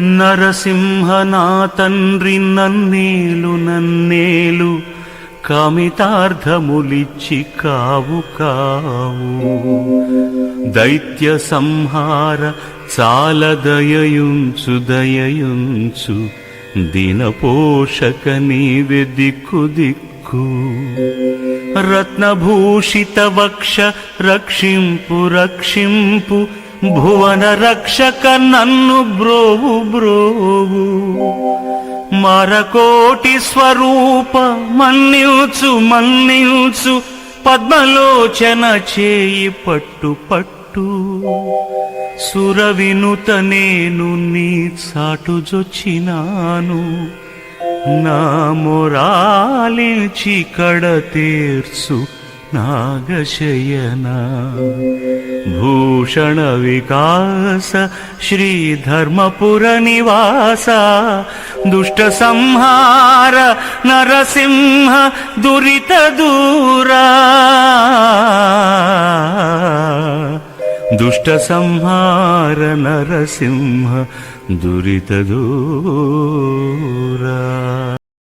నరసింహ నా తండ్రి నన్నేలు నన్నేలు కామితార్థములిచ్చి కావు కావు. దైత్య సంహార చాల దయయుంచు దినపోషక నీవె దిక్కు దిక్కు. రత్నభూషిత వక్ష రక్షింపు రక్షింపు భువన రక్షక నన్ను బ్రోవు బ్రోవు. మరకోటి స్వరూప మన్నిల్చు మన్నిల్చు. పద్మలోచన చేయి పట్టు పట్టు. సురవినుత నేను నీ చాటుజొచ్చినాను నా మొరాలించి కడ తీర్చు నాగశయనా. భూషణ వికాస శ్రీధర్మపుర నివాస దుష్ట సంహార నరసింహ దురిత దూరా. దుష్ట సంహార నరసింహ దురిత దూరా.